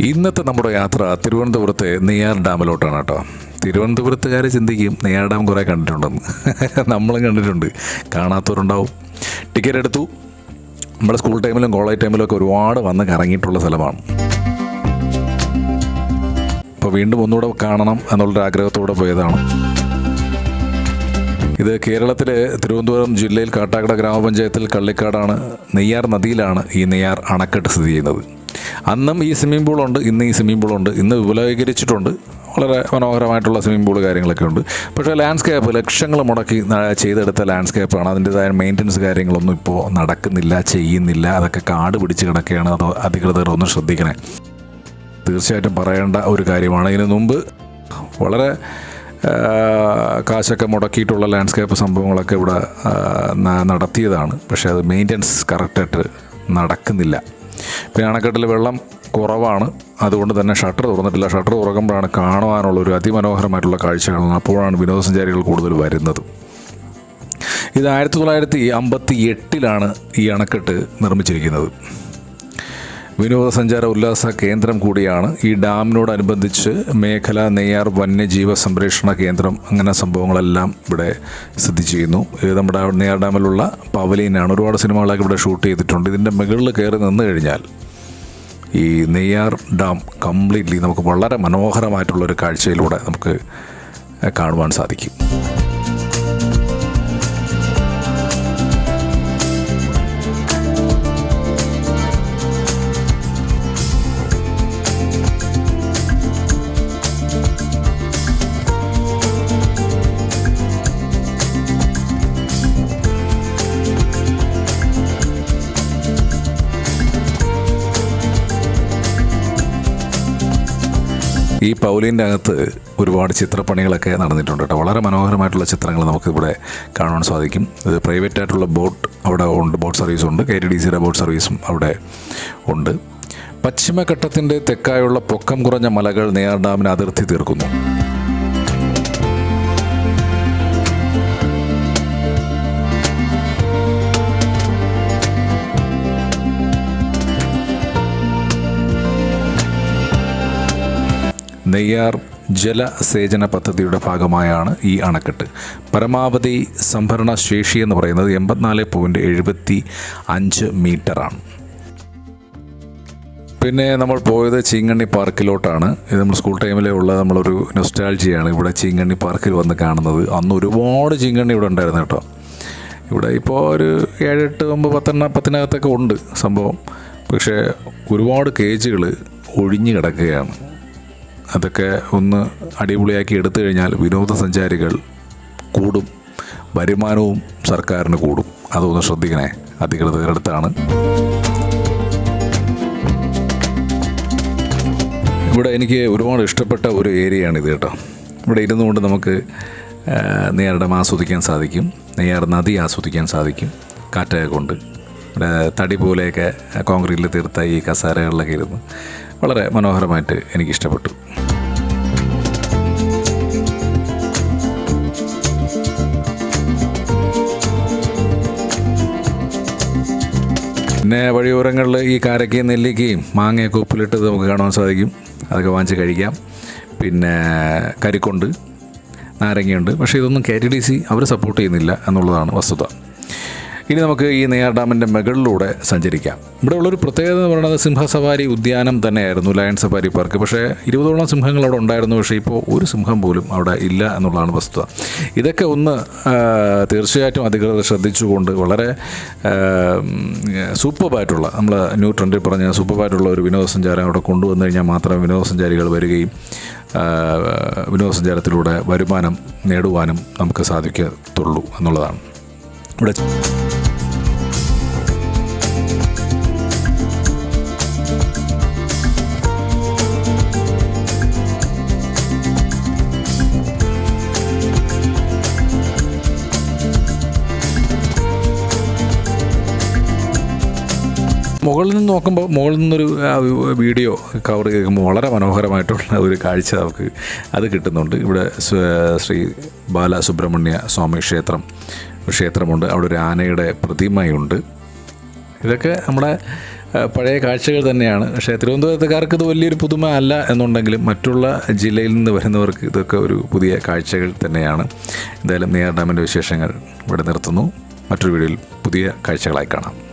ഇന്നത്തെ നമ്മുടെ യാത്ര തിരുവനന്തപുരത്തെ നെയ്യാർ ഡാമിലോട്ടാണ് കേട്ടോ. തിരുവനന്തപുരത്തുകാർ ചിന്തിക്കും നെയ്യാർ ഡാം കുറേ കണ്ടിട്ടുണ്ടെന്ന്. നമ്മളും കണ്ടിട്ടുണ്ട്. കാണാത്തവരുണ്ടാവും. ടിക്കറ്റ് എടുത്തു. നമ്മുടെ സ്കൂൾ ടൈമിലും കോളേജ് ടൈമിലും ഒക്കെ ഒരുപാട് വന്ന് കറങ്ങിയിട്ടുള്ള സ്ഥലമാണ്. അപ്പോൾ വീണ്ടും ഒന്നുകൂടെ കാണണം എന്നുള്ളൊരു ആഗ്രഹത്തോടെ പോയതാണ്. ഇത് കേരളത്തിലെ തിരുവനന്തപുരം ജില്ലയിൽ കാട്ടാക്കട ഗ്രാമപഞ്ചായത്തിൽ കള്ളിക്കാടാണ് നെയ്യാർ നദിയിലാണ് ഈ നെയ്യാർ അണക്കെട്ട് സ്ഥിതി ചെയ്യുന്നത്. അന്നും ഈ സ്വിമ്മിംഗ് പൂളുണ്ട് ഇന്ന് ഈ സ്വിമ്മിംഗ് പൂളുണ്ട് ഇന്ന് വിപുലീകരിച്ചിട്ടുണ്ട്. വളരെ മനോഹരമായിട്ടുള്ള സ്വിമ്മിംഗ് പൂൾ കാര്യങ്ങളൊക്കെ ഉണ്ട്. പക്ഷേ ലാൻഡ്സ്കേപ്പ് ലക്ഷങ്ങൾ മുടക്കി ചെയ്തെടുത്ത ലാൻഡ്സ്കേപ്പാണ് അതിന്റെതായ മെയിന്റനൻസ് കാര്യങ്ങളൊന്നും ഇപ്പോൾ നടക്കുന്നില്ല ചെയ്യുന്നില്ല. അതൊക്കെ കാട് പിടിച്ച് കിടക്കുകയാണ് അത് അധികൃതർ ഒന്ന് ശ്രദ്ധിക്കണേ. തീർച്ചയായിട്ടും പറയേണ്ട ഒരു കാര്യമാണ്. ഇതിനു മുമ്പ് വളരെ കാശൊക്കെ മുടക്കിയിട്ടുള്ള ലാൻഡ്സ്കേപ്പ് സംഭവങ്ങളൊക്കെ ഇവിടെ നടത്തിയതാണ്. പക്ഷേ അത് മെയിന്റനൻസ് കറക്റ്റായിട്ട് നടക്കുന്നില്ല. പിന്നെ അണക്കെട്ടിൽ വെള്ളം കുറവാണ്. അതുകൊണ്ട് തന്നെ ഷട്ടർ തുറന്നിട്ടില്ല. ഷട്ടർ തുറക്കുമ്പോഴാണ് കാണുവാനുള്ള ഒരു അതിമനോഹരമായിട്ടുള്ള കാഴ്ചകൾ അപ്പോഴാണ് വിനോദസഞ്ചാരികൾ കൂടുതൽ വരുന്നത്. ഇത് ആയിരത്തി തൊള്ളായിരത്തി അമ്പത്തി എട്ടിലാണ് ഈ അണക്കെട്ട് നിർമ്മിച്ചിരിക്കുന്നത്. വിനോദസഞ്ചാര ഉല്ലാസ കേന്ദ്രം കൂടിയാണ് ഈ ഡാമിനോടനുബന്ധിച്ച് മേഖല നെയ്യാർ വന്യജീവ സംരക്ഷണ കേന്ദ്രം അങ്ങനെ സംഭവങ്ങളെല്ലാം ഇവിടെ സ്ഥിതി ചെയ്യുന്നു. നമ്മുടെ നെയ്യാർ ഡാമിലുള്ള പവലീനാണ് ഒരുപാട് സിനിമകളൊക്കെ ഇവിടെ ഷൂട്ട് ചെയ്തിട്ടുണ്ട്. ഇതിന്റെ മുകളിൽ കയറി നിന്ന് കഴിഞ്ഞാൽ ഈ നെയ്യാർ ഡാം കംപ്ലീറ്റ്ലി നമുക്ക് വളരെ മനോഹരമായിട്ടുള്ളൊരു കാഴ്ചയിലൂടെ നമുക്ക് കാണുവാൻ സാധിക്കും. ഈ പൗലിന്റെ അകത്ത് ഒരുപാട് ചിത്രപ്പണികളൊക്കെ നടന്നിട്ടുണ്ട് കേട്ടോ. വളരെ മനോഹരമായിട്ടുള്ള ചിത്രങ്ങൾ നമുക്കിവിടെ കാണാൻ സാധിക്കും. ഇത് പ്രൈവറ്റ് ആയിട്ടുള്ള ബോട്ട് അവിടെ ഉണ്ട് ബോട്ട് സർവീസ് ഉണ്ട്. കെ ടി ഡി സിയുടെ ബോട്ട് സർവീസും അവിടെ ഉണ്ട്. പശ്ചിമഘട്ടത്തിന്റെ തെക്കായുള്ള പൊക്കം കുറഞ്ഞ മലകൾ നെയ്യാർ ഡാമിന് അതിർത്തി തീർക്കുന്നു. നെയ്യാർ ജലസേചന പദ്ധതിയുടെ ഭാഗമായാണ് ഈ അണക്കെട്ട്. പരമാവധി സംഭരണ ശേഷി എന്ന് പറയുന്നത് എൺപത്തിനാല് പോയിന്റ് എഴുപത്തി അഞ്ച് മീറ്ററാണ് പിന്നെ നമ്മൾ പോയത് ചീങ്കണ്ണി പാർക്കിലോട്ടാണ്. ഇത് നമ്മൾ സ്കൂൾ ടൈമിലെ ഉള്ള നമ്മളൊരു നൊസ്റ്റാൾജിയാണ് ഇവിടെ ചീങ്കണ്ണി പാർക്കിൽ വന്ന് കാണുന്നത്. അന്ന് ഒരുപാട് ചീങ്കണ്ണി ഇവിടെ ഉണ്ടായിരുന്നു കേട്ടോ. ഇവിടെ ഇപ്പോൾ ഒരു ഏഴെട്ട് ഒമ്പത് പത്തെണ്ണ പത്തിനകത്തൊക്കെ ഉണ്ട് സംഭവം. പക്ഷേ ഒരുപാട് കേജുകൾ ഒഴിഞ്ഞു കിടക്കുകയാണ്. അതൊക്കെ ഒന്ന് അടിപൊളിയാക്കി എടുത്തു കഴിഞ്ഞാൽ വിനോദസഞ്ചാരികൾ കൂടും. വരുമാനവും സർക്കാരിന് കൂടും. അതൊന്ന് ശ്രദ്ധിക്കണേ. അധികൃതരുടെ അടുത്താണ്. ഇവിടെ എനിക്ക് ഒരുപാട് ഇഷ്ടപ്പെട്ട ഒരു ഏരിയയാണിത് കേട്ടോ. ഇവിടെ ഇരുന്നുകൊണ്ട് നമുക്ക് നെയ്യാർ ആസ്വദിക്കാൻ സാധിക്കും. നെയ്യാർ നദി ആസ്വദിക്കാൻ സാധിക്കും. കാറ്റൊക്കെ കൊണ്ട്. തടി പോലെയൊക്കെ കോൺക്രീറ്റിൽ തീർത്ത ഈ കസാരകളിലൊക്കെ ഇരുന്ന്. വളരെ മനോഹരമായിട്ട് എനിക്കിഷ്ടപ്പെട്ടു. പിന്നെ വഴിയോരങ്ങളിൽ ഈ കാരക്കയും നെല്ലിക്കയും മാങ്ങയൊക്കെ ഉപ്പിലിട്ടത് നമുക്ക് കാണാൻ സാധിക്കും. അതൊക്കെ വാങ്ങിച്ച് കഴിക്കാം. പിന്നെ കരിക്കൊണ്ട് നാരങ്ങയുണ്ട്. പക്ഷേ ഇതൊന്നും കെ ടി ഡി സി അവർ സപ്പോർട്ട് ചെയ്യുന്നില്ല എന്നുള്ളതാണ് വസ്തുത. ഇനി നമുക്ക് ഈ നെയ്യാർ ഡാമിന്റെ മുകളിലൂടെ സഞ്ചരിക്കാം. ഇവിടെ ഉള്ളൊരു പ്രത്യേകത എന്ന് പറയുന്നത് സിംഹസവാരി ഉദ്യാനം തന്നെയായിരുന്നു ലയൺ സഫാരി പാർക്ക് പക്ഷേ ഇരുപതോളം സിംഹങ്ങൾ അവിടെ ഉണ്ടായിരുന്നു പക്ഷേ ഇപ്പോൾ ഒരു സിംഹം പോലും അവിടെ ഇല്ല എന്നുള്ളതാണ് വസ്തുത. ഇതൊക്കെ ഒന്ന് തീർച്ചയായിട്ടും അധികൃതർ ശ്രദ്ധിച്ചുകൊണ്ട് വളരെ സൂപ്പർബായിട്ടുള്ള നമ്മൾ ന്യൂ ട്രെൻഡിൽ പറഞ്ഞ സൂപ്പർബായിട്ടുള്ള ഒരു വിനോദസഞ്ചാരം അവിടെ കൊണ്ടുവന്നു കഴിഞ്ഞാൽ മാത്രമേ വിനോദസഞ്ചാരികൾ വരികയും വിനോദസഞ്ചാരത്തിലൂടെ വരുമാനം നേടുവാനും നമുക്ക് സാധിക്കത്തുള്ളൂ എന്നുള്ളതാണ്. ഇവിടെ മുകളിൽ നിന്ന് നോക്കുമ്പോൾ മുകളിൽ നിന്നൊരു വീഡിയോ കവർ കേൾക്കുമ്പോൾ വളരെ മനോഹരമായിട്ടുള്ള ഒരു കാഴ്ച നമുക്ക് അത് കിട്ടുന്നുണ്ട്. ഇവിടെ ശ്രീ ബാലസുബ്രഹ്മണ്യ സ്വാമി ക്ഷേത്രം ക്ഷേത്രമുണ്ട്. അവിടെ ഒരു ആനയുടെ പ്രതിമയുണ്ട്. ഇതൊക്കെ നമ്മുടെ പഴയ കാഴ്ചകൾ തന്നെയാണ്. പക്ഷേ തിരുവനന്തപുരത്തുകാർക്ക് ഇത് വലിയൊരു പുതുമ അല്ല എന്നുണ്ടെങ്കിലും മറ്റുള്ള ജില്ലയിൽ നിന്ന് വരുന്നവർക്ക് ഇതൊക്കെ ഒരു പുതിയ കാഴ്ചകൾ തന്നെയാണ്. എന്തായാലും നെയ്യാർ ഡാമിന്റെ വിശേഷങ്ങൾ ഇവിടെ നിർത്തുന്നു. മറ്റൊരു വീഡിയോയിൽ പുതിയ കാഴ്ചകളായി കാണാം.